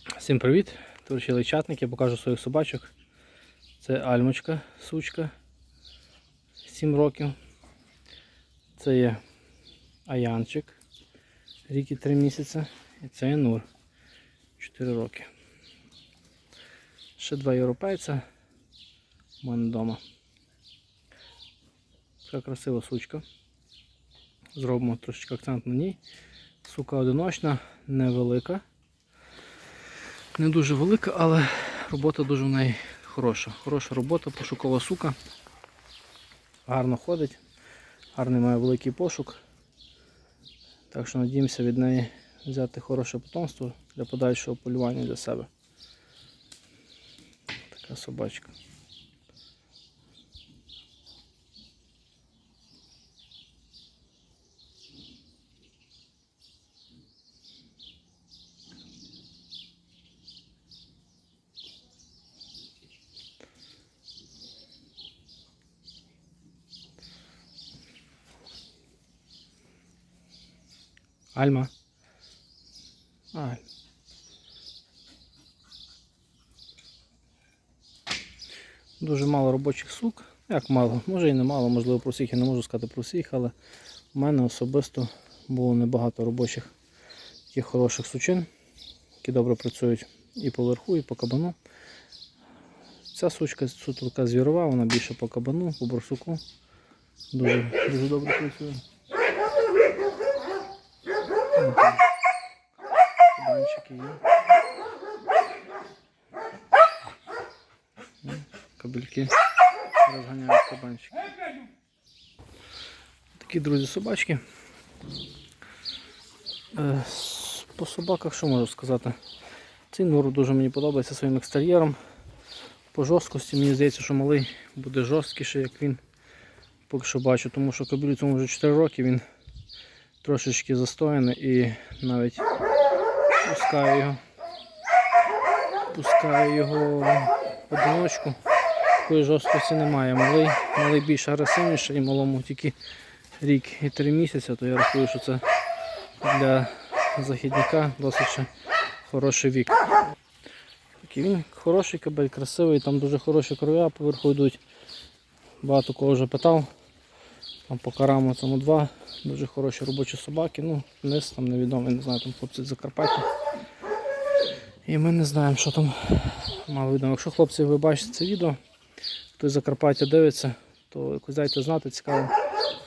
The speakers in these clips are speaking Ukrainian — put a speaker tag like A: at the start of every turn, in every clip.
A: Всім привіт! Товариші личатники, покажу своїх собачок. Це Альмочка, сучка 7 років. Це є Аянчик, рік і 3 місяці. І це є Нур 4 роки. Ще два європейця у мене вдома. Така красива сучка. Зробимо трошечки акцент на ній. Сука одиночна, невелика. Не дуже велика, але робота дуже в неї хороша. Хороша робота, пошукова сука. Гарно ходить, гарний має великий пошук. Так що надіємося від неї взяти хороше потомство для подальшого полювання для себе. Така собачка. Альма. Аль. Дуже мало робочих сук. Як мало? Може і не мало, можливо про всіх я не можу сказати про всіх, але в мене особисто було небагато робочих таких хороших сучин, які добре працюють і по верху, і по кабану. Ця сучка суто така звірова, вона більше по кабану, по борсуку. Дуже, дуже добре працює. Кабанчики є. Кабельки розганяють кабанчики. Такі друзі собачки. Е, По собаках що можу сказати? Цей нуру дуже мені подобається своїм екстер'єром. По жорсткості мені здається, що малий буде жорсткіший, як він. Поки що бачу, тому що кабелю цьому вже 4 роки, він трошечки застояний і навіть пускаю його. Пускаю його в одиночку. Такої жорсткості немає. Малий, малий більш агресивніший і малому тільки рік і три місяці, то я рахую, що це для західника досить хороший вік. Такий він хороший кабель, красивий, там дуже хороші кров'я поверху йдуть. Багато кого вже питав. Там по караму цьому два. Дуже хороші робочі собаки. Ну, низ там невідомий, не знаю, там хлопці Закарпаття. І ми не знаємо, що там мало відомо. Якщо хлопці ви бачите це відео, хтось з Закарпаття дивиться, то якось дайте знати, цікаво,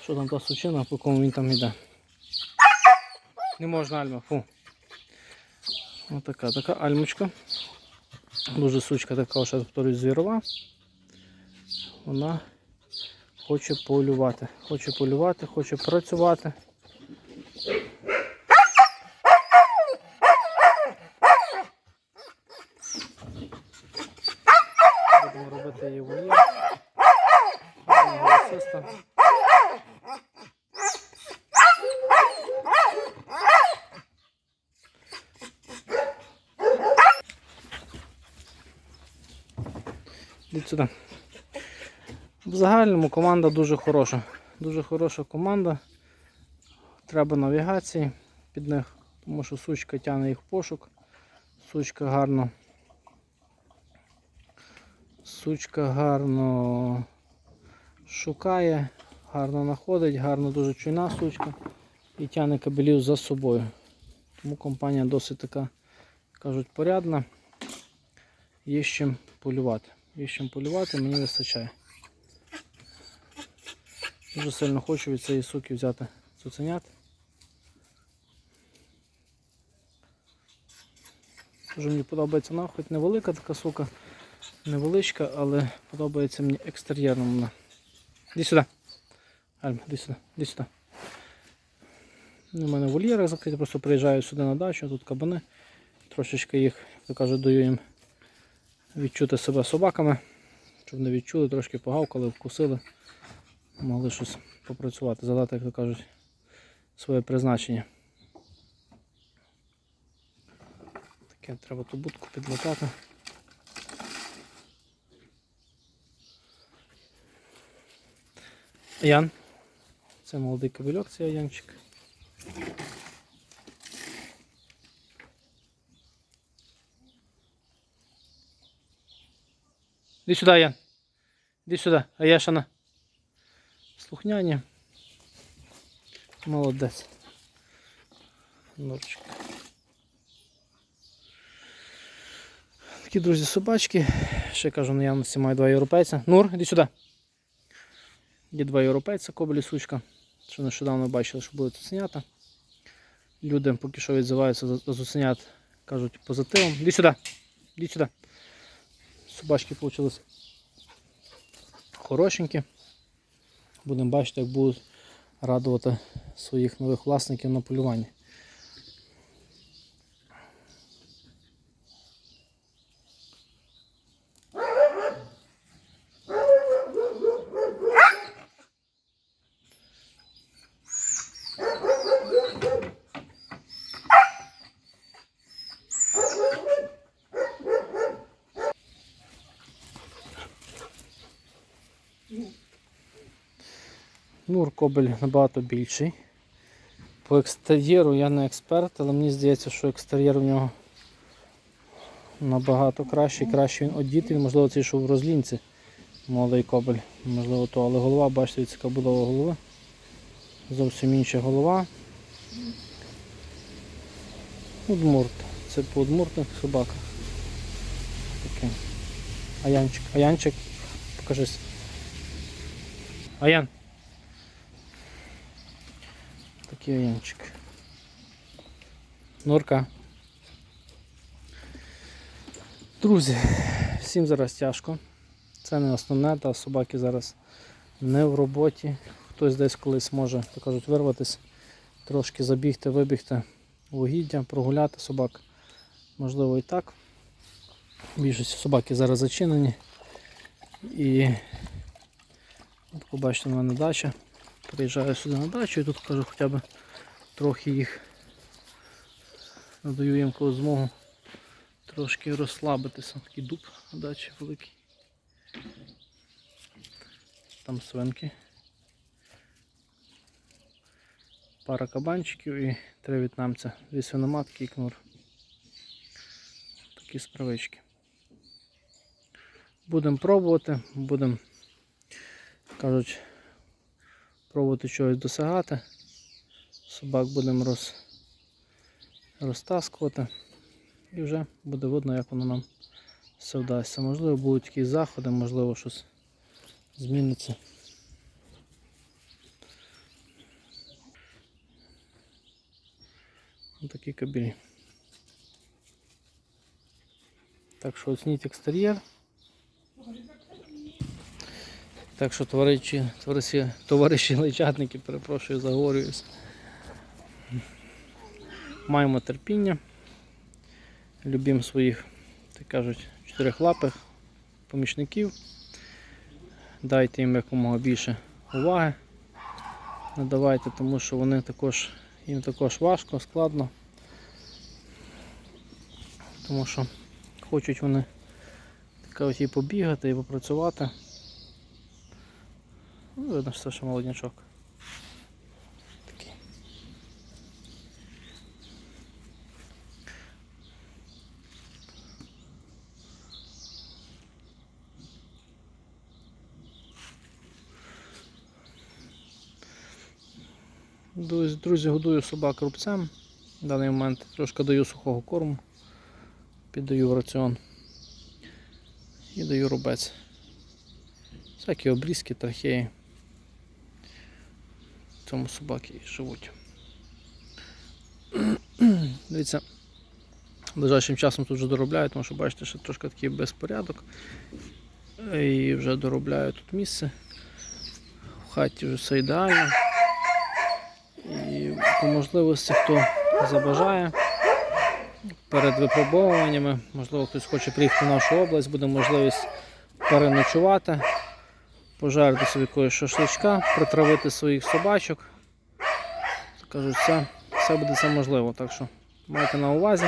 A: що там та сучина, по кому він там йде. Не можна альма, фу. Отака, така альмочка. Дуже сучка така, ще повторюсь, звірова. Вона хоче полювати. Хоче полювати, хоче працювати. Будемо робити її. Гарна голосиста. Сюди. В загальному команда дуже хороша. Дуже хороша команда. Треба навігації під них, тому що сучка тягне їх в пошук. Сучка гарно. Сучка гарно шукає, гарно знаходить, гарно дуже чуйна сучка і тягне кабелів за собою. Тому компанія досить така, кажуть, порядна. Є з чим полювати. Є з чим полювати, мені вистачає. Дуже сильно хочу від цієї суки взяти цуценят. Дуже мені подобається вона, хоч невелика така сука, невеличка, але подобається мені екстер'єром вона. Іди сюди. Альма, іди сюди, іди сюди. У мене вольєри закриті, просто приїжджаю сюди на дачу, тут кабани. Трошечки їх, як то кажуть, даю їм відчути себе собаками, щоб не відчули, трошки погавкали, вкусили могли щось попрацювати, задати, як то кажуть, своє призначення. Таке треба ту будку підлатати. Ян. Це молодий кобельок, це Янчик. Іди сюди, Ян. Іди сюди, Аяшана. Слухняні. Молодець. Норчик. Такі, друзі, собачки. Ще кажу, наявності маю два європейця. Нур, іди сюди. Є два європейця, кобелі сучка. Що нещодавно бачили, що були цуценята. Люди поки що відзиваються за цуценят, кажуть позитивом. Іди сюди. Іди сюди. Собачки вийшли хорошенькі. Будемо бачити, як будуть радувати своїх нових власників на полюванні. Нур кобель набагато більший. По екстер'єру я не експерт, але мені здається, що екстер'єр у нього набагато кращий, краще він одітий, можливо, цей що в розлінці. Молодий кобель, можливо, то, але голова, бачите, яка будова голови. Зовсім інша голова. Удмурт. Це по удмуртних собаках. Такий. Аянчик. Аянчик, покажись. Аян. Такий. Норка. Друзі, всім зараз тяжко. Це не основне, та собаки зараз не в роботі. Хтось десь колись може, то кажуть, вирватися, трошки забігти, вибігти в угіддя, прогуляти собак. Можливо і так. Більшість собаки зараз зачинені. І от побачите, в мене дача. Приїжджаю сюди на дачу і тут кажу хоча б трохи їх надаю їм коли змогу трошки розслабитися. Такий дуб на дачі великий. Там свинки. Пара кабанчиків і три в'єтнамця. Дві свиноматки і кнур. Такі справички. Будемо пробувати, будемо, кажуть, пробувати чогось досягати. Собак будемо роз, розтаскувати. І вже буде видно, як воно нам все вдасться. Можливо, будуть якісь заходи, можливо, щось зміниться. Ось такі кабелі. Так що оцініть екстер'єр. Так що товариші, товариші, товариші личатники, перепрошую, заговорююсь. Маємо терпіння. Любимо своїх, так кажуть, чотирихлапих помічників. Дайте їм якомога більше уваги. Надавайте, тому що вони також, їм також важко, складно. Тому що хочуть вони так кажуть, і побігати, і попрацювати. Ну, видно, що це ще молоднячок. Такий. Друзі, годую собак рубцем. В даний момент трошки даю сухого корму, піддаю в раціон і даю рубець. Всякі обрізки, трахеї. В цьому собаки і живуть. Дивіться, ближайшим часом тут вже доробляють, тому що бачите, що трошки такий безпорядок. І вже доробляю тут місце. В хаті вже все ідеально. І по можливості, хто забажає перед випробовуваннями, можливо, хтось хоче приїхати в нашу область, буде можливість переночувати, пожарити собі якогось шашличка, притравити своїх собачок. Кажуть, все, все буде це можливо. Так що майте на увазі.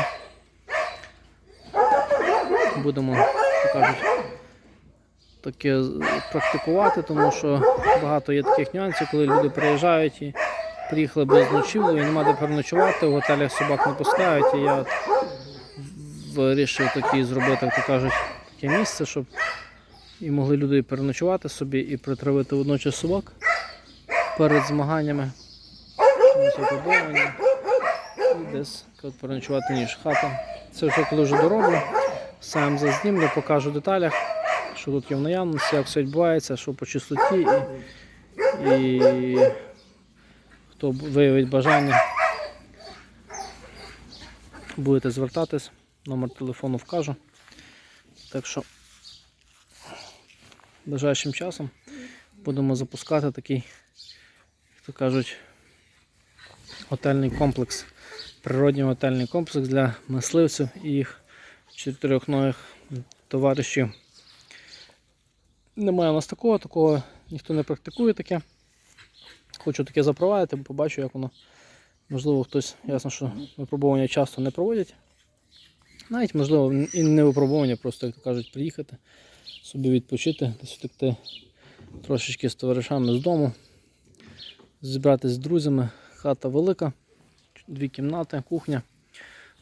A: Будемо, як кажуть, таке практикувати, тому що багато є таких нюансів, коли люди приїжджають і приїхали без ночівлю і нема де переночувати, в готелях собак не пускають. І я вирішив такі зробити, як то кажуть, таке місце, щоб і могли люди переночувати собі і притравити водночас собак перед змаганнями. І десь переночувати ніж хата. Це вже коли вже дороблю. Сам зазнімлю, покажу в деталях, що тут є в наявності, як все відбувається, що по чистоті і, і хто виявить бажання, будете звертатись, номер телефону вкажу. Так що ближайшим часом будемо запускати такий, як то кажуть, готельний комплекс, природній готельний комплекс для мисливців і їх чотирьохногих товаришів. Немає у нас такого, такого ніхто не практикує таке. Хочу таке запровадити, бо побачу, як воно. Можливо, хтось, ясно, що випробування часто не проводять. Навіть, можливо, і не випробування, просто, як то кажуть, приїхати, собі відпочити, десь втекти трошечки з товаришами з дому, зібратися з друзями. Хата велика, дві кімнати, кухня.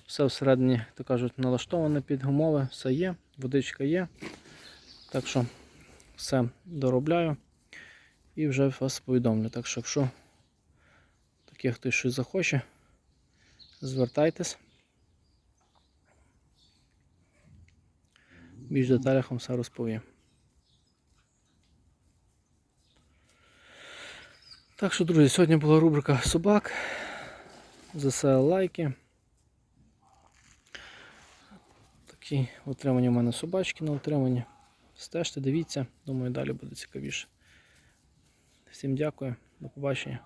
A: Все всередині, то кажуть, налаштоване під умови, все є, водичка є. Так що все доробляю і вже вас повідомлю. Так що, якщо таке хтось щось захоче, звертайтесь. Більш деталях вам все розповім. Так що, друзі, сьогодні була рубрика собак. ЗСЛ лайки. Такі отримані в мене собачки на утриманні. Стежте, дивіться, думаю, далі буде цікавіше. Всім дякую, до побачення.